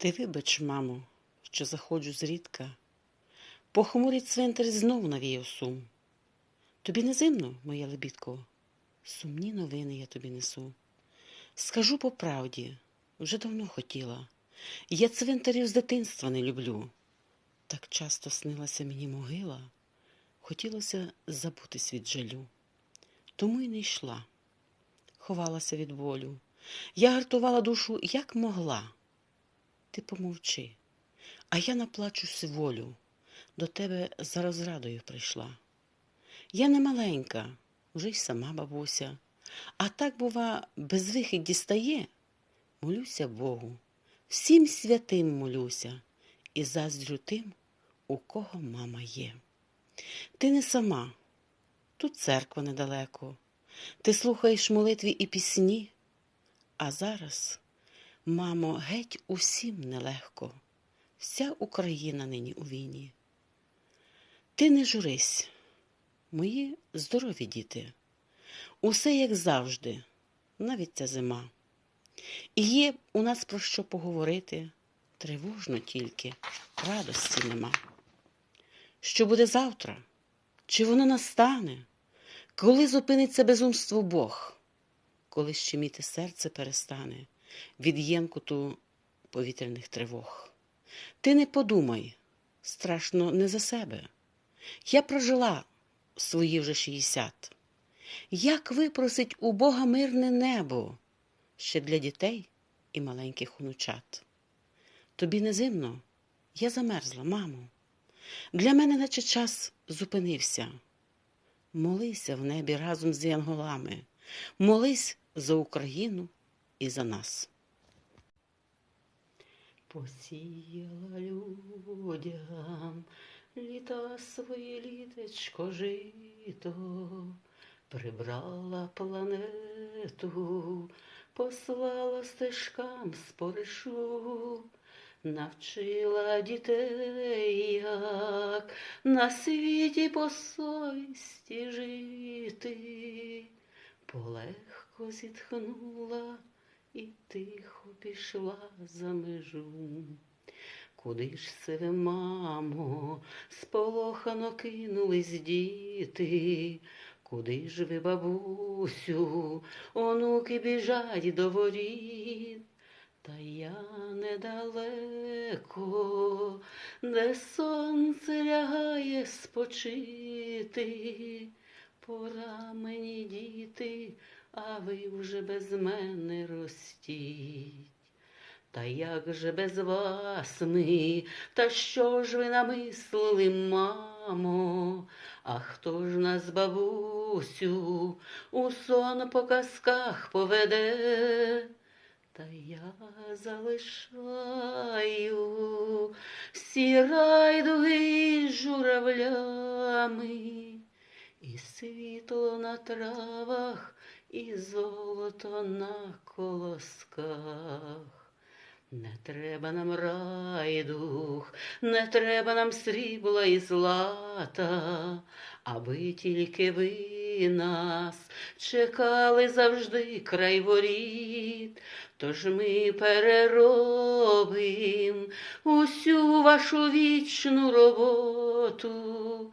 Ти вибач, мамо, що заходжу зрідка. Похмурий цвинтар знов навіяв сум. Тобі не зимно, моя лебідко? Сумні новини я тобі несу. Скажу по правді, вже давно хотіла. Я цвинтарів з дитинства не люблю. Так часто снилася мені могила, хотілося забутись від жалю. Тому й не йшла, ховалася від болю. Я гартувала душу, як могла. Ти помовчи, а я наплачусь волю, до тебе за розрадою прийшла. Я не маленька, вже й сама бабуся, а так, бува, безвихідь дістає. Молюся Богу, всім святим молюся і заздрю тим, у кого мама є. Ти не сама, тут церква недалеко, ти слухаєш молитві і пісні, а зараз, мамо, геть усім нелегко, вся Україна нині у війні. Ти не журись, мої здорові діти, усе як завжди, навіть ця зима. І є у нас про що поговорити, тривожно тільки, радості нема. Що буде завтра? Чи воно настане? Коли зупиниться безумство Бог, коли щеміти серце перестане від ємкоту повітряних тривог? Ти не подумай, страшно не за себе. Я прожила свої вже шістдесят. Як випросить у Бога мирне небо ще для дітей і маленьких онучат? Тобі не зимно? Я замерзла, мамо. Для мене наче час зупинився. Молися в небі разом з янголами, молись за Україну і за нас. Посіяла людям літа своє літечко жито, прибрала планету, послала стежкам споришу, навчила дітей, як на світі по совісті жити, полегко зітхнула і тихо пішла за межу. Куди ж це мамо, сполохано кинулись діти? Куди ж ви, бабусю, онуки біжать до воріт? Та я недалеко, де сонце лягає спочити. Пора мені діти, а ви вже без мене ростіть. Та як же без вас ми, та що ж ви намислили, мамо? А хто ж нас, бабусю, у сон по казках поведе? Та я залишаю всі райдуги журавлями, і світло на травах, і золото на колосках. Не треба нам райдух, не треба нам срібла і злата, аби тільки ви нас чекали завжди край воріт, тож ми переробим усю вашу вічну роботу.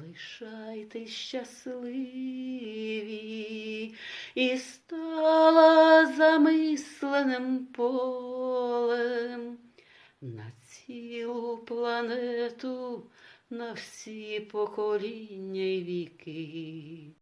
Лишайтесь щасливі і стала замисленим полем на цілу планету на всі покоління й віки.